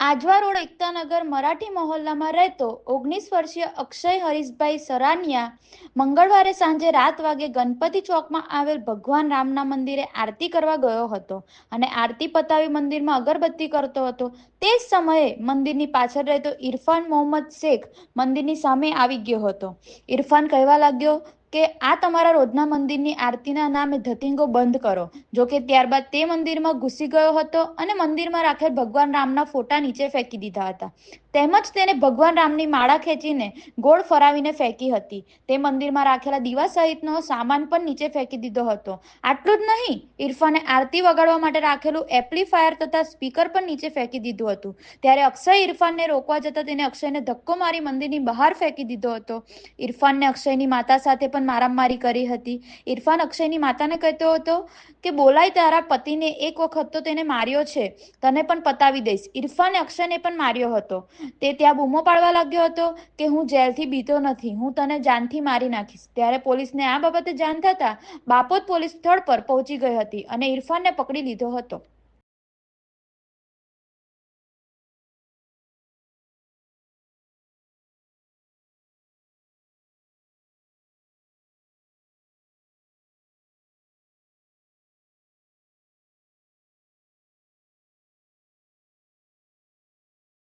Ajwa road Ektanagar Marathi મહોલ્લામાં રહેતો ઓગણીસ વર્ષીય અક્ષય હરીશભાઈ સરાનિયા મંગળવારે સાંજે રાત વાગે ગણપતિ ચોકમાં આવેલ ભગવાન રામના મંદિરે આરતી કરવા ગયો હતો અને આરતી પતાવી મંદિરમાં અગરબત્તી કરતો હતો. તે જ સમયે મંદિરની પાછળ રહેતો ઇરફાન મોહમ્મદ શેખ મંદિરની સામે આવી ગયો હતો. ઇરફાન કહેવા લાગ્યો કે આ તમારા રોજના મંદિરની આરતીના નામે ધતિંગો બંધ કરો. જો કે ત્યારબાદ તે મંદિરમાં ઘૂસી ગયો હતો અને મંદિરમાં રાખેલ ભગવાન રામના ફોટા નીચે ફેંકી દીધા હતા. તેમજ તેને ભગવાન રામની માળા ખેંચીને ગોળ ફરાવીને ફેંકી હતી. તે મંદિરમાં રાખેલા દીવા સહિતનો સામાન પણ નીચે ફેંકી દીધો હતો. આટલું જ નહીં, ઇરફાને આરતી વગાડવા માટે રાખેલું એપ્લિફાયર તથા સ્પીકર પણ નીચે ફેંકી દીધું હતું. ત્યારે અક્ષય ઇરફાનને રોકવા જતા તેને અક્ષયને ધક્કો મારી મંદિરની બહાર ફેંકી દીધો હતો. ઇરફાનને અક્ષયની માતા સાથે પણ મારામારી કરી હતી. ઇરફાન અક્ષયની માતાને કહેતો હતો કે, બોલાય તારા પતિને એક વખત તો તેને માર્યો છે. તને પણ પતાવી દઈશ. ઇરફાને અક્ષયને પણ માર્યો હતો. તે ત્યાં બૂમો પાડવા લાગ્યો હતો કે, હું જેલથી બીતો નથી. હું તને જાનથી મારી નાખીશ. ત્યારે પોલીસને આ બાબતે જાણ થતા બાપોદ પોલીસ સ્થળ પર પહોંચી ગઈ હતી અને ઇરફાનને પકડી લીધો હતો.